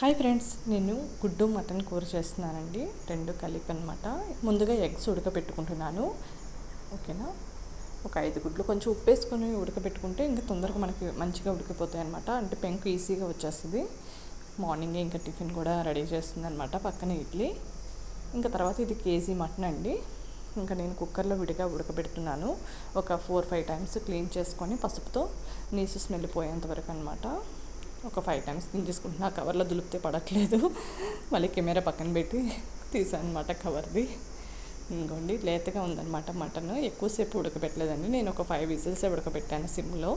Hi friends నేను గుడ్డు mutton కూర చేస్తున్నానండి. రెండు కలిపి అనమాట ముందుగా ఎగ్స్ ఉడకబెట్టుకుంటున్నాను. ఓకేనా? ఒక ఐదు గుడ్లు. కొంచెం ఉప్పు వేసుకొని ఉడకబెట్టుకుంటే ఇంకా తొందరగా మనకి మంచిగా ఉడికిపోతాయి అనమాట అంటే పెంకు ఈజీగా వచ్చేస్తుంది. మార్నింగే ఇంకా టిఫిన్ కూడా రెడీ చేస్తుంది అనమాట పక్కన ఇడ్లీ. ఇంకా తర్వాత ఇది కేజీ మటన్ అండి. ఇంకా నేను కుక్కర్లో విడిగా ఉడకబెడుతున్నాను. ఒక ఫోర్ ఫైవ్ టైమ్స్ క్లీన్ చేసుకొని పసుపుతో నీసు స్మెల్ పోయేంత వరకు అనమాట ఒక ఫైవ్ టైమ్స్ క్లీన్ చేసుకుంటున్నా. కవర్లో దులిపితే పడట్లేదు. మళ్ళీ కెమెరా పక్కన పెట్టి తీసాను అనమాట కవర్ది ఇంకోండి లేతగా ఉందన్నమాట మటన్. ఎక్కువసేపు ఉడకబెట్టలేదండి. నేను ఒక ఫైవ్ విజిల్సే ఉడకబెట్టాను సిమ్లో.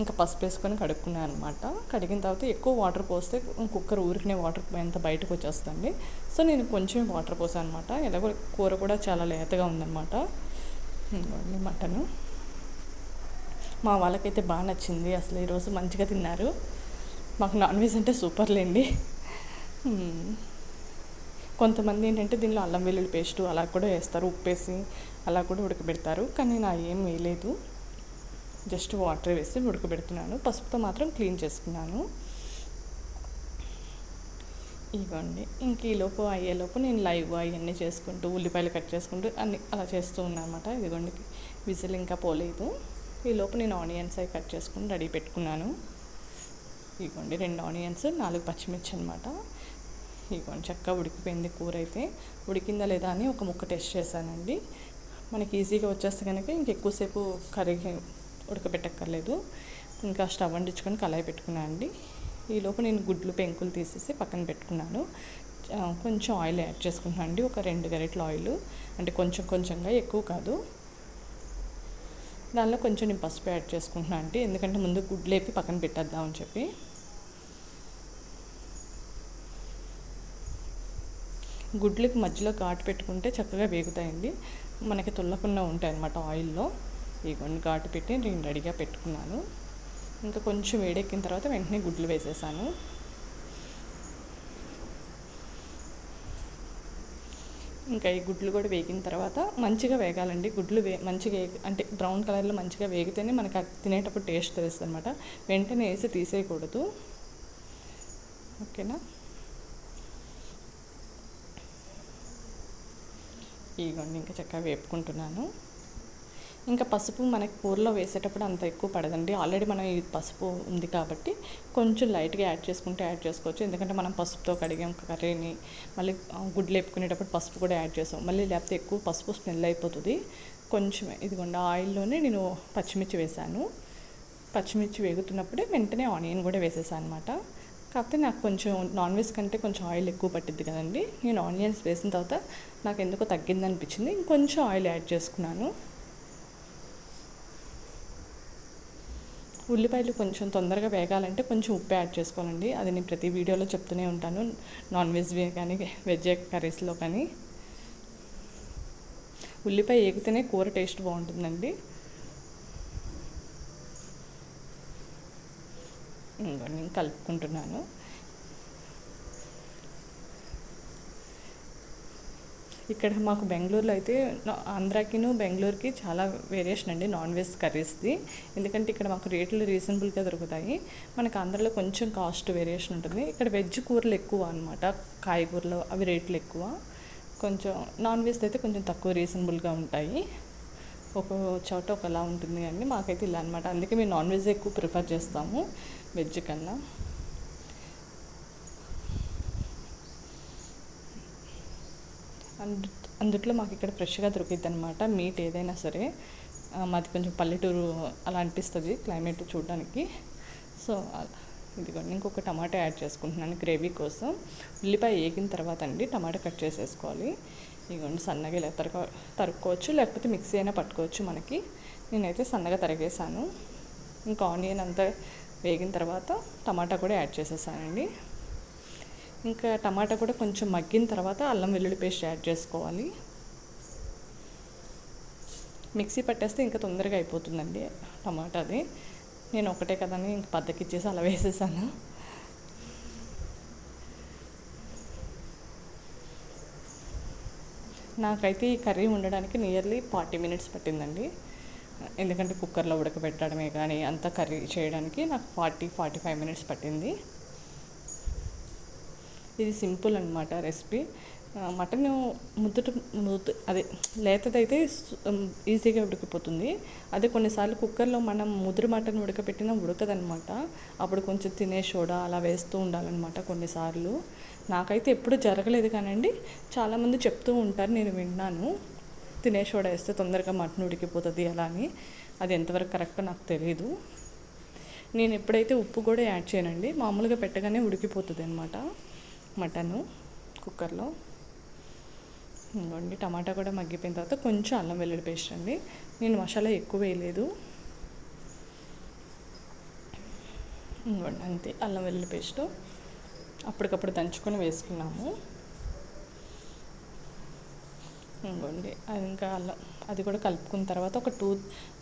ఇంకా పసుపు వేసుకొని కడుక్కున్నాను అనమాట కడిగిన తర్వాత ఎక్కువ వాటర్ పోస్తే కుక్కర్ ఊరికినే వాటర్ ఎంత బయటకు వచ్చేస్తుంది. సో నేను కొంచెం వాటర్ పోసాను అనమాట ఎలాగో కూర కూడా చాలా లేతగా ఉందన్నమాట. ఇంకోండి మటను. మా వాళ్ళకైతే బాగా నచ్చింది. అసలు ఈరోజు మంచిగా తిన్నారు. మాకు నాన్ వెజ్ అంటే సూపర్లేండి కొంతమంది ఏంటంటే దీనిలో అల్లం వెల్లుల్లి పేస్టు అలా కూడా వేస్తారు ఉప్పేసి అలా కూడా ఉడకబెడతారు. కానీ నా ఏం వేయలేదు. జస్ట్ వాటర్ వేసి ఉడకబెడుతున్నాను. పసుపుతో మాత్రం క్లీన్ చేసుకున్నాను. ఇవ్వండి ఇంక ఈలోపు అయ్యేలోపు నేను లైవ్ అవన్నీ చేసుకుంటూ ఉల్లిపాయలు కట్ చేసుకుంటూ అన్ని అలా చేస్తూ ఉన్నాను అనమాట ఇదిగోండి విజిల్ ఇంకా పోలేదు. ఈలోపు నేను ఆనియన్స్ అవి కట్ చేసుకుని రెడీ పెట్టుకున్నాను. ఇదిగోండి రెండు ఆనియన్స్ నాలుగు పచ్చిమిర్చి అనమాట ఇదిగోండి చక్కగా ఉడికిపోయింది కూర అయితే. ఉడికిందా లేదా అని ఒక ముక్క టెస్ట్ చేశానండి. మనకి ఈజీగా వచ్చేస్తే కనుక ఇంకెక్కువసేపు కర్రీ ఉడకబెట్టక్కర్లేదు. ఇంకా స్టవ్ అంటించుకొని కళాయి పెట్టుకున్నాను అండి. ఈలోపు నేను గుడ్లు పెంకులు తీసేసి పక్కన పెట్టుకున్నాను. కొంచెం ఆయిల్ యాడ్ చేసుకుంటున్నాను అండి. ఒక రెండు గరిటల ఆయిల్. అంటే కొంచెం కొంచెంగా ఎక్కువ కాదు. దానిలో కొంచెం నేను పసుపు యాడ్ చేసుకుంటున్నాను అండి ఎందుకంటే ముందు గుడ్లు లేపి పక్కన పెట్టేద్దామని చెప్పి. గుడ్లకి మధ్యలో ఘాటు పెట్టుకుంటే చక్కగా వేగుతాయండి. మనకి తుల్లకుండా ఉంటాయి అన్నమాట ఆయిల్లో. ఇవన్నీ ఘాటు పెట్టి నేను రెడీగా పెట్టుకున్నాను. ఇంకా కొంచెం వేడెక్కిన తర్వాత వెంటనే గుడ్లు వేసేసాను. ఇంకా ఈ గుడ్లు కూడా వేగిన తర్వాత మంచిగా వేగాలండి. గుడ్లు వే మంచిగా అంటే బ్రౌన్ కలర్లో మంచిగా వేగితేనే మనకి తినేటప్పుడు టేస్ట్ తెలుస్తుంది అనమాట వెంటనే వేసి తీసేయకూడదు. ఓకేనా? ఇదిగోండి ఇంకా చక్కగా వేపుకుంటున్నాను. ఇంకా పసుపు మనకి కూరలో వేసేటప్పుడు అంత ఎక్కువ పడదండి. ఆల్రెడీ మనం ఈ పసుపు ఉంది కాబట్టి కొంచెం లైట్గా యాడ్ చేసుకుంటే యాడ్ చేసుకోవచ్చు. ఎందుకంటే మనం పసుపుతో కడిగాం కర్రీని మళ్ళీ గుడ్లు వేపుకునేటప్పుడు పసుపు కూడా యాడ్ చేసాం. మళ్ళీ లేకపోతే ఎక్కువ పసుపు స్మెల్ అయిపోతుంది. కొంచెం ఇదిగోండి ఆయిల్లోనే నేను పచ్చిమిర్చి వేసాను. పచ్చిమిర్చి వేగుతున్నప్పుడే వెంటనే ఆనియన్ కూడా వేసేసాను అనమాట కాకపోతే నాకు కొంచెం నాన్ వెజ్ కంటే కొంచెం ఆయిల్ ఎక్కువ పట్టిద్ది కదండి. నేను ఆనియన్స్ వేసిన తర్వాత నాకు ఎందుకో తగ్గింది అనిపించింది ఇంకొంచెం ఆయిల్ యాడ్ చేసుకున్నాను. ఉల్లిపాయలు కొంచెం తొందరగా వేగాలంటే కొంచెం ఉప్పు యాడ్ చేసుకోవాలండి. అది నేను ప్రతి వీడియోలో చెప్తూనే ఉంటాను. నాన్ వెజ్ కానీ వెజ్ కర్రీస్లో కానీ. ఉల్లిపాయ వేగితేనే కూర టేస్ట్ బాగుంటుందండి. నేను కలుపుకుంటున్నాను. ఇక్కడ మాకు బెంగళూరులో అయితే ఆంధ్రాకిను బెంగళూరుకి చాలా వేరియేషన్ అండి నాన్ వెజ్ కర్రీస్ది ఎందుకంటే ఇక్కడ మాకు రేట్లు రీజనబుల్గా దొరుకుతాయి. మనకు ఆంధ్రలో కొంచెం కాస్ట్ వేరియేషన్ ఉంటుంది. ఇక్కడ వెజ్ కూరలు ఎక్కువ అనమాట కాయగూరలు అవి రేట్లు ఎక్కువ. కొంచెం నాన్ వెజ్ అయితే కొంచెం తక్కువ రీజనబుల్గా ఉంటాయి. ఒక చోట ఒకలా ఉంటుంది కానీ మాకైతే ఇలా అనమాట అందుకే మేము నాన్ వెజ్ ఎక్కువ ప్రిఫర్ చేస్తాము. వెజ్ కన్నా. అందు అందుట్లో మాకు ఇక్కడ ఫ్రెష్గా దొరికిద్ది అనమాట మీట్ ఏదైనా సరే మాది కొంచెం పల్లెటూరు అలా అనిపిస్తుంది క్లైమేట్ చూడడానికి. సో ఇదిగోండి ఇంకొక టమాటా యాడ్ చేసుకుంటున్నాను గ్రేవీ కోసం. ఉల్లిపాయ వేగిన తర్వాత అండి టమాటా కట్ చేసేసుకోవాలి. ఇదిగోండి సన్నగా ఇలా తరగ తరుక్కోవచ్చు లేకపోతే మిక్సీ అయినా పట్టుకోవచ్చు మనకి. నేనైతే సన్నగా తరిగేసాను ఇంకా ఆనియన్ అంతా వేగిన తర్వాత టమాటా కూడా యాడ్ చేసేసానండి. ఇంకా టమాటా కూడా కొంచెం మగ్గిన తర్వాత అల్లం వెల్లుల్లి పేస్ట్ యాడ్ చేసుకోవాలి. మిక్సీ పట్టేస్తే ఇంకా తొందరగా అయిపోతుందండి టమాటాది. నేను ఒకటే కదని ఇంక పద్దకిచ్చేసి అలా వేసేసాను. నాకైతే ఈ కర్రీ ఉండడానికి నియర్లీ ఫార్టీ మినిట్స్ పట్టిందండి. ఎందుకంటే కుక్కర్లో ఉడకబెట్టడమే కానీ అంతా కర్రీ చేయడానికి నాకు ఫార్టీ ఫార్టీ ఫైవ్ మినిట్స్ పట్టింది. ఇది సింపుల్ అనమాట రెసిపీ. మటన్ ముద్దుట ముద్దు అదే లేతదైతే ఈజీగా ఉడికిపోతుంది. అదే కొన్నిసార్లు కుక్కర్లో మనం ముదురు మటన్ ఉడకపెట్టినా ఉడకదనమాట అప్పుడు కొంచెం తినే సోడా అలా వేస్తూ ఉండాలన్నమాట కొన్నిసార్లు. నాకైతే ఎప్పుడు జరగలేదు కానండి చాలామంది చెప్తూ ఉంటారు నేను విన్నాను. తినే సోడా వేస్తే తొందరగా మటన్ ఉడికిపోతుంది అలా అని. అది ఎంతవరకు కరెక్టో నాకు తెలియదు నేను ఎప్పుడైతే ఉప్పు కూడా యాడ్ చేయనండి మామూలుగా పెట్టగానే ఉడికిపోతుంది అనమాట మటను కుక్కర్లో. ఇంకోండి టమాటా కూడా మగ్గిపోయిన తర్వాత కొంచెం అల్లం వెల్లుల్లి పేస్ట్ అండి. నేను మసాలా ఎక్కువ వేయలేదు. ఇంకోండి అంతే అల్లం వెల్లుల్లి పేస్ట్ అప్పటికప్పుడు దంచుకొని వేసుకున్నాము. ఇంకోండి అది ఇంకా అల్లం అది కూడా కలుపుకున్న తర్వాత ఒక టూ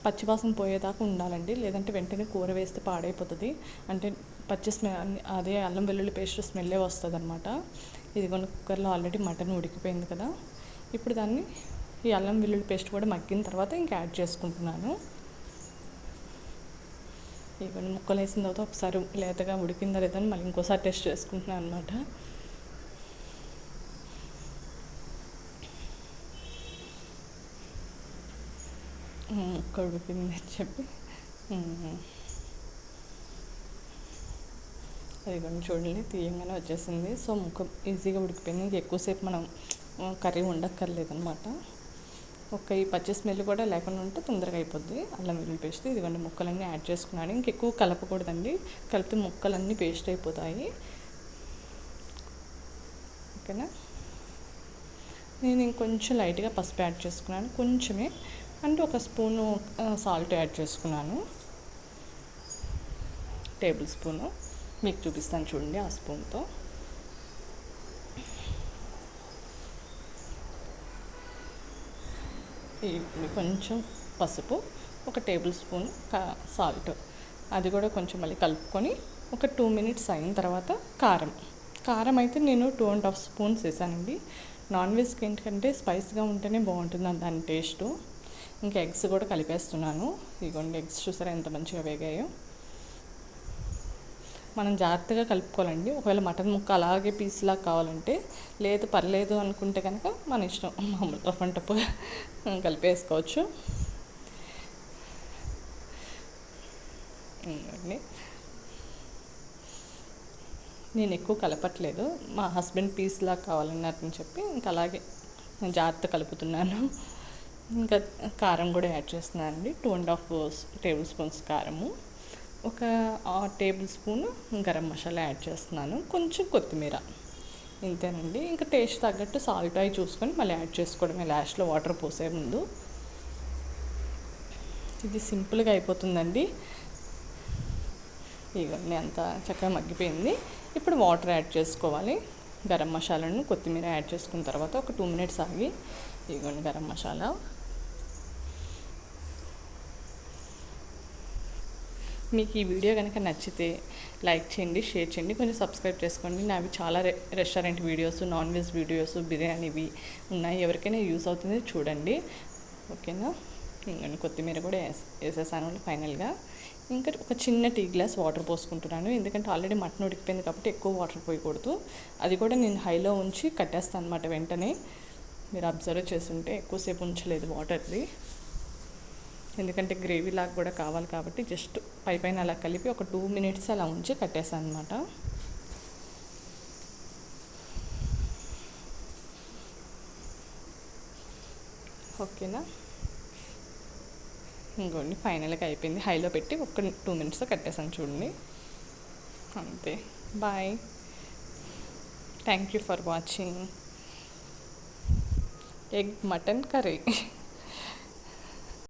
పచ్చివాసన పోయేదాకా ఉండాలండి. లేదంటే వెంటనే కూర వేస్తే పాడైపోతుంది. అంటే పచ్చి స్మెల్ అదే అల్లం వెల్లుల్లి పేస్ట్ స్మెల్లే వస్తుంది అనమాట ఇది కొన్ని కుక్కర్లో ఆల్రెడీ మటన్ ఉడికిపోయింది కదా. ఇప్పుడు దాన్ని ఈ అల్లం వెల్లుల్లి పేస్ట్ కూడా మగ్గిన తర్వాత ఇంకా యాడ్ చేసుకుంటున్నాను. ఇవన్నీ ముక్కలు వేసిన తర్వాత ఒకసారి లేతగా ఉడికిందా లేదా అని మళ్ళీ ఇంకోసారి టెస్ట్ చేసుకుంటున్నాను అనమాట ముక్క ఉడికింది అని చెప్పి. ఇదిగోండి చూడండి తీయంగానే వచ్చేసింది. సో ముక్క ఈజీగా ఉడికిపోయింది. ఇంక ఎక్కువసేపు మనం కర్రీ ఉండక్కర్లేదనమాట ఒక ఈ పచ్చి స్మెల్ కూడా లేకుండా ఉంటే తొందరగా అయిపోద్ది. అల్లం వెల్లుల్లి పేస్ట్ ఇదిగోండి ముక్కలన్నీ యాడ్ చేసుకున్నాను. ఇంకెక్కువ కలపకూడదండి. కలిపితే ముక్కలన్నీ పేస్ట్ అయిపోతాయి. ఓకేనా? నేను ఇంకొంచెం లైట్గా పసుపు యాడ్ చేసుకున్నాను. కొంచెమే అంటే ఒక స్పూను సాల్ట్ యాడ్ చేసుకున్నాను. Table spoon. మీకు చూపిస్తాను చూడండి ఆ స్పూన్తో. ఈ కొంచెం పసుపు ఒక టేబుల్ స్పూన్ సాల్ట్. అది కూడా కొంచెం మళ్ళీ కలుపుకొని ఒక టూ మినిట్స్ అయిన తర్వాత కారం. కారం అయితే నేను టూ అండ్ హాఫ్ స్పూన్స్ వేసానండి. నాన్ వెజ్కి ఏంటంటే స్పైస్గా ఉంటేనే బాగుంటుంది దాని టేస్ట్. ఇంకా ఎగ్స్ కూడా కలిపేస్తున్నాను. ఇదిగోండి ఎగ్స్ చూసారా ఎంత మంచిగా వేగాయో. మనం జాగ్రత్తగా కలుపుకోవాలండి. ఒకవేళ మటన్ ముక్క అలాగే పీస్లా కావాలంటే లేదు పర్లేదు అనుకుంటే కనుక మన ఇష్టం. మామూలు రఫ్ అండ్ కలిపేసుకోవచ్చు. అండి నేను ఎక్కువ కలపట్లేదు. మా హస్బెండ్ పీస్లా కావాలన్నారని చెప్పి ఇంకా అలాగే జాగ్రత్త కలుపుతున్నాను. ఇంకా కారం కూడా యాడ్ చేస్తున్నాను అండి two and half table spoons కారము. ఒక table spoon garam masala add చేస్తున్నాను. కొంచెం కొత్తిమీర. ఇంతేనండి. ఇంకా టేస్ట్ తగ్గట్టు సాల్ట్ అవి చూసుకొని మళ్ళీ యాడ్ చేసుకోవడమే. లాస్ట్లో వాటర్ పోసే ముందు. ఇది సింపుల్గా అయిపోతుందండి. ఇవన్నీ అంత చక్కగా మగ్గిపోయింది. ఇప్పుడు వాటర్ యాడ్ చేసుకోవాలి. గరం మసాలాను కొత్తిమీర యాడ్ చేసుకున్న తర్వాత ఒక టూ మినిట్స్ ఆగి ఇదిగోండి గరం మసాలా. మీకు ఈ వీడియో కనుక నచ్చితే లైక్ చేయండి షేర్ చేయండి కొంచెం సబ్స్క్రైబ్ చేసుకోండి. నావి చాలా రె restaurant videos non veg videos బిర్యానీవి ఉన్నాయి. ఎవరికైనా యూస్ అవుతుంది చూడండి. ఓకేనా? ఇంకొన్ని కొత్తిమీర కూడా వేసేసాను ఫైనల్గా. ఇంకా ఒక చిన్న టీ గ్లాస్ వాటర్ పోసుకుంటున్నాను. ఎందుకంటే ఆల్రెడీ మటన్ ఉడికిపోయింది కాబట్టి ఎక్కువ వాటర్ పోయకూడదు. అది కూడా నేను హైలో ఉంచి కట్టేస్తాను అనమాట వెంటనే. మీరు అబ్జర్వ్ చేస్తుంటే ఎక్కువసేపు ఉంచలేదు వాటర్ది. ఎందుకంటే గ్రేవీ లాగా కూడా కావాలి కాబట్టి జస్ట్ పై పైన అలా కలిపి ఒక టూ మినిట్స్ అలా ఉంచి కట్టేసాను అనమాట ఓకేనా? ఇంకోండి ఫైనల్గా అయిపోయింది. హైలో పెట్టి ఒక టూ మినిట్స్ కట్టేసాను చూడండి. అంతే. Bye. Thank you for watching. Egg mutton curry.